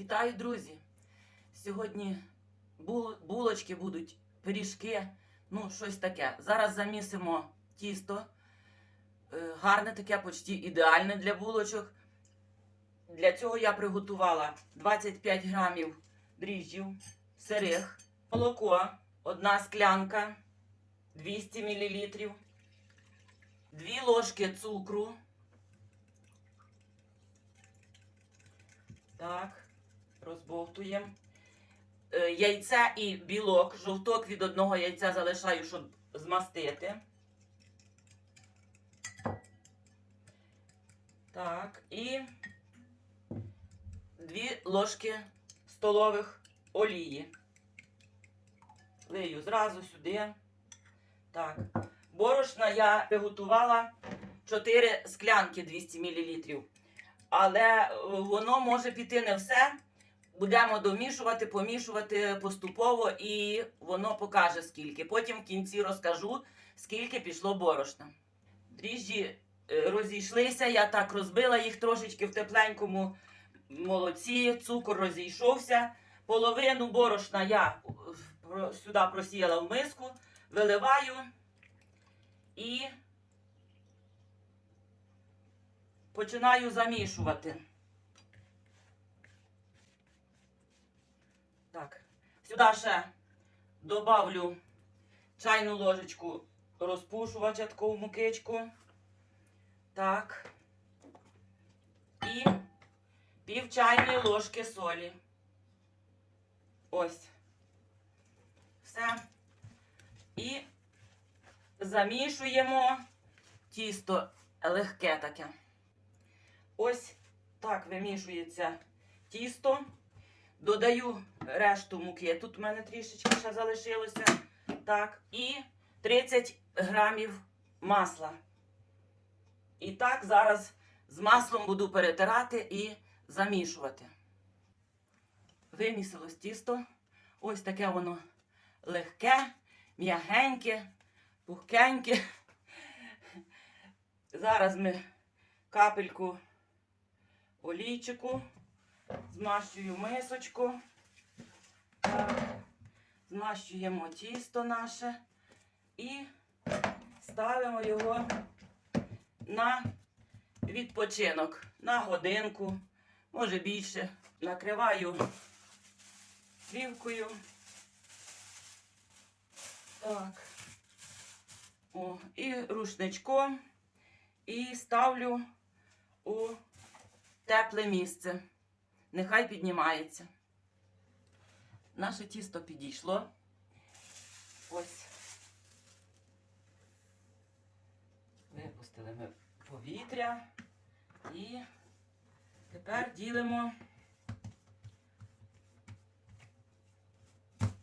Вітаю, друзі! Сьогодні булочки будуть, пиріжки, ну, щось таке. Зараз замісимо тісто. Е, Гарне таке, почти ідеальне для булочок. Для цього я приготувала 25 грамів дріжджів, сирих, молоко, одна склянка, 200 мл, 2 ложки цукру. Так, розбовтуємо. Е, Яйце і білок. Жовток від одного яйця залишаю, щоб змастити. Так, і дві ложки столових олії. Лию зразу сюди. Так. Борошна я приготувала 4 склянки 200 мл. Але воно може піти не все. Будемо домішувати, помішувати поступово, і воно покаже скільки. Потім в кінці розкажу, скільки пішло борошна. Дріжджі е, розійшлися, я так розбила їх трошечки в тепленькому молоці, цукор розійшовся. Половину борошна я е, сюди просіяла в миску, виливаю і починаю замішувати. Так, сюди ще добавлю чайну ложечку розпушувача таку мукичку. Так. І пів чайної ложки солі. Ось. Все. І замішуємо тісто легке таке. Ось так вимішується тісто. Додаю решту муки. Тут у мене трішечки ще залишилося. Так. І 30 грамів масла. І так зараз з маслом буду перетирати і замішувати. Вимісилось тісто. Ось таке воно легке, м'ягеньке, пухкеньке. Зараз ми капельку олійчику, змащую мисочку, змащуємо тісто наше і ставимо його на відпочинок, на годинку, може більше. Накриваю плівкою. Так. О, і рушничком. І ставлю у тепле місце. Нехай піднімається. Наше тісто підійшло. Ось. Випустили ми повітря. І тепер ділимо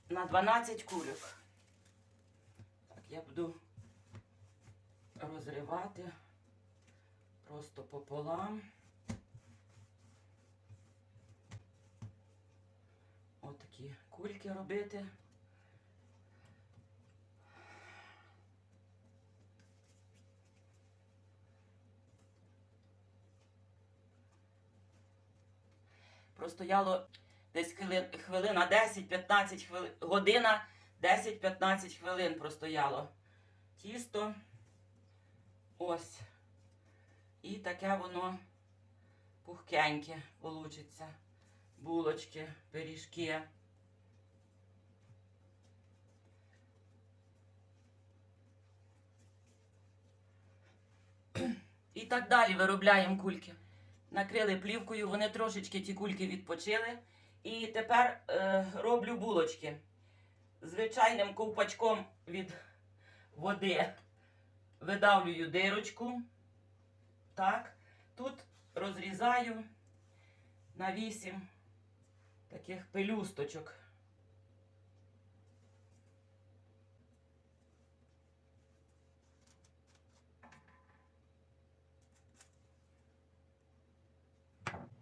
на 12 кульок. Так, я буду розривати просто пополам. Отакі кульки робити. Простояло десь хвилин, хвилина 10-15 хвилин, година 10-15 хвилин простояло тісто. Ось. І таке воно пухкеньке получиться. Булочки, пиріжки. І так далі виробляємо кульки. Накрили плівкою, вони трошечки ті кульки відпочили. І тепер е, роблю булочки. Звичайним ковпачком від води видавлюю дирочку. Так. Тут розрізаю на 8 таких пелюсточок.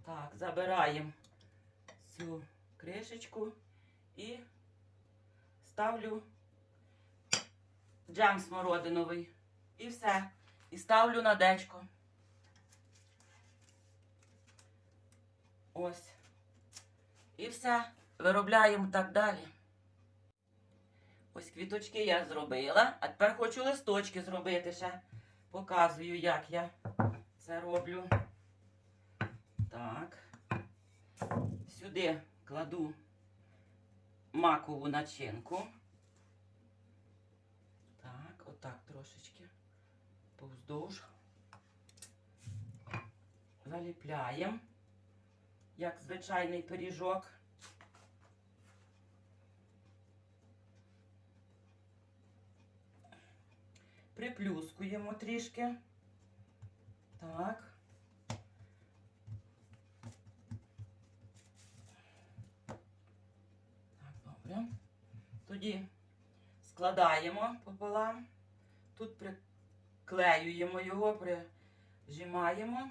Так, забираємо цю кришечку і ставлю джем смородиновий. І все. І ставлю на дечко. Ось. І все, виробляємо так далі. Ось квіточки я зробила, а тепер хочу листочки зробити ще. Показую, як я це роблю. Так. Сюди кладу макову начинку. Так, отак трошечки повздовж. Заліпляємо, як звичайний пиріжок. Приплюскуємо трішки. Так. Так, добре. Тоді складаємо пополам. Тут приклеюємо його, прижимаємо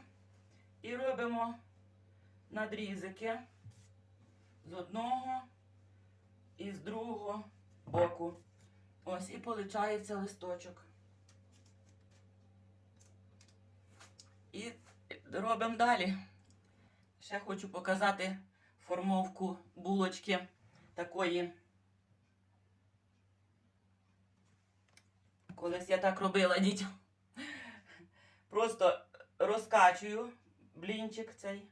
і робимо надрізики з одного і з другого боку. Ось і виходить листочок. І робимо далі. Ще хочу показати формовку булочки такої. Колись я так робила дітям. Просто розкачую блінчик цей,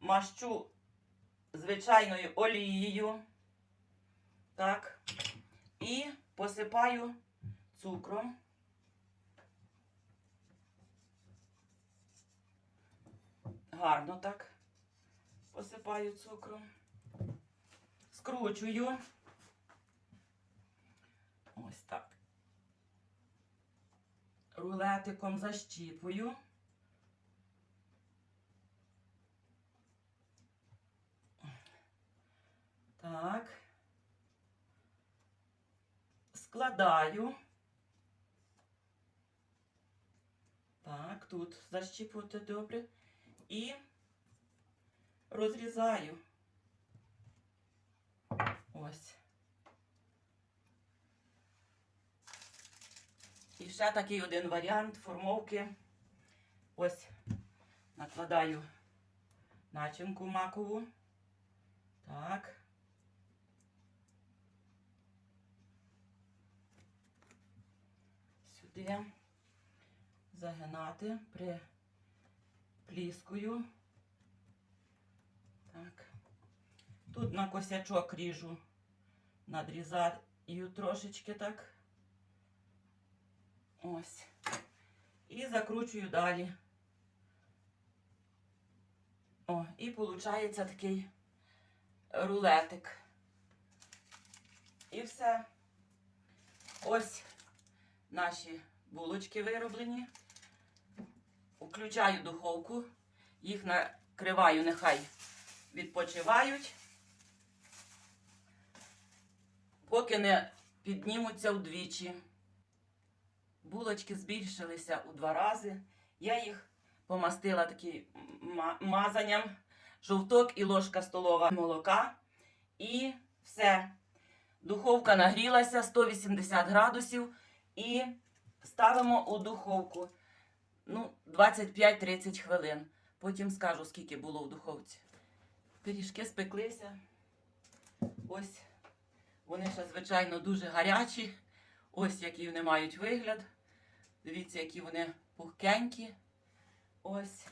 мащу звичайною олією. Так. І посипаю цукром. Гарно так посипаю цукром. Скручую. Ось так. Рулетиком защіпую. Так. Складаю. Так, тут защіпувати добре. І розрізаю. Ось. І ще такий один варіант формовки. Ось накладаю начинку макову. Так. Сюди загинати, припліскую. Так. Тут на косячок ріжу, надрізаю трошечки так. Ось. І закручую далі. О, і виходить такий рулетик. І все. Ось наші булочки вироблені. Включаю духовку, їх накриваю, нехай відпочивають, поки не піднімуться вдвічі. Булочки збільшилися у два рази. Я їх помастила таким мазанням, жовток і ложка столова молока. І все. Духовка нагрілася 180 градусів і ставимо у духовку ну, 25-30 хвилин. Потім скажу, скільки було в духовці. Пиріжки спеклися. Ось вони ще, звичайно, дуже гарячі. Ось який вони мають вигляд. Дивіться, які вони пухкенькі. Ось.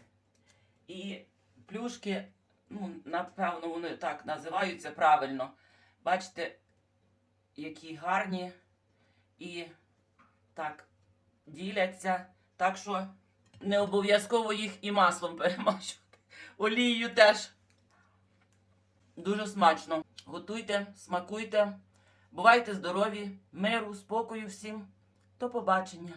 І плюшки, ну, напевно, вони так називаються правильно. Бачите, які гарні і так діляться. Так що не обов'язково їх і маслом перемащувати. Олією теж. Дуже смачно. Готуйте, смакуйте. Бувайте здорові, миру, спокою всім. До побачення.